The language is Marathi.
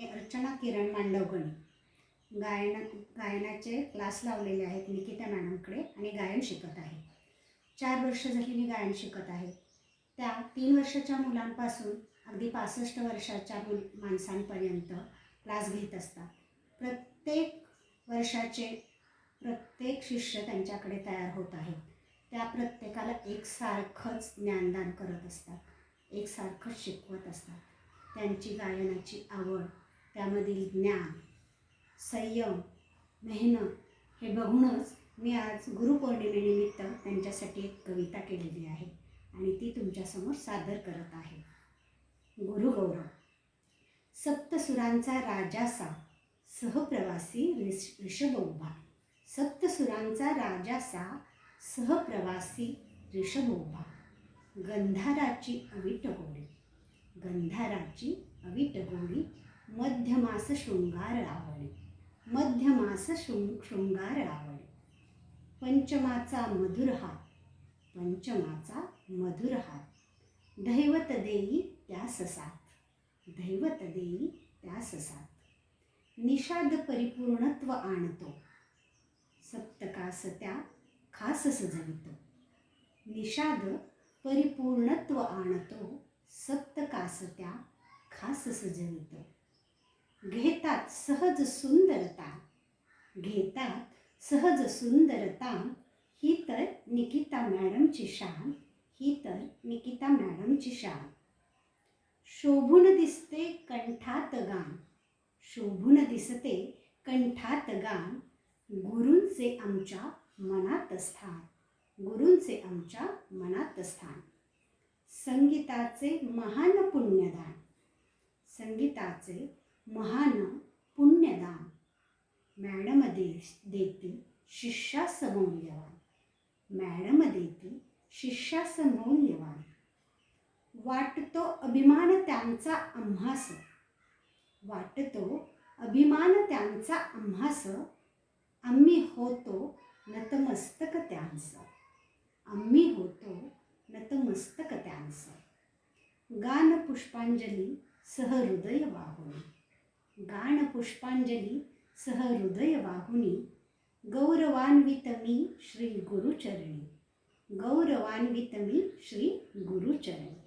मी अर्चना किरण मांडवगणी. गायन गायनाचे क्लास लावलेले आहेत निकिता मॅडमकडे आणि गायन शिकत आहे. चार वर्ष झाली मी गायन शिकत आहे. त्या तीन वर्षाच्या मुलांपासून अगदी पासष्ट वर्षाच्या मुल माणसांपर्यंत क्लास घेत असतात. प्रत्येक वर्षाचे प्रत्येक शिष्य त्यांच्याकडे तयार होत आहेत. त्या प्रत्येकाला एकसारखंच ज्ञानदान करत असतात. एकसारखंच शिकवत असतात. त्यांची गायनाची आवड त्यामधील ज्ञान संयम मेहनत हे बघूनच मी आज गुरुपौर्णिमेनिमित्त त्यांच्यासाठी एक कविता केलेली आहे आणि ती तुमच्यासमोर सादर करत आहे. गुरुगौरव सप्तसुरांचा राजासा सहप्रवासी ऋषभ उभा सप्तसुरांचा राजासा सहप्रवासी ऋषभोबा गंधाराची अविट गोळी गंधाराची अविट गोळी मध्यमास शृंगार आवळे मध्यमास शृंग शृंगार आवळे पंचमाचा मधुर हात. पंचमाचा मधुर हात. दैवत देई त्या ससात दैवत देई त्या ससात निषाद परिपूर्णत्व आणतो. सप्तकास त्या खास सजवितो. निषाद परिपूर्णत्व आणतो. सप्तकास त्या खास सजवितो. घेतात सहज सुंदरता. घेतात सहज सुंदरता. ही तर निकिता मॅडमची शान. ही तर निकिता मॅडमची शान. शोभून दिसते कंठात गान. शोभून दिसते कंठात गान. गुरूंचे आमच्या मनात स्थान. गुरूंचे आमच्या मनात स्थान. संगीताचे महान पुण्यदान. संगीताचे महान पुण्यदान. मॅडम दे देती शिष्यास मौल्यवान मॅडम देती शिष्यास मौल्यवान वाटतो अभिमान त्यांचा आम्हास. वाटतो अभिमान त्यांचा आम्हास. आम्ही होतो नतमस्तक त्यांचं आम्ही होतो नतमस्तक त्यांचं गान पुष्पांजली सहृदय वाहुनी. गाणपुष्पांजली सह हृदय वाहुनी गौरवान्वित मी श्री गुरुचरणी। गौरवान्वित मी श्री गुरुचरणी।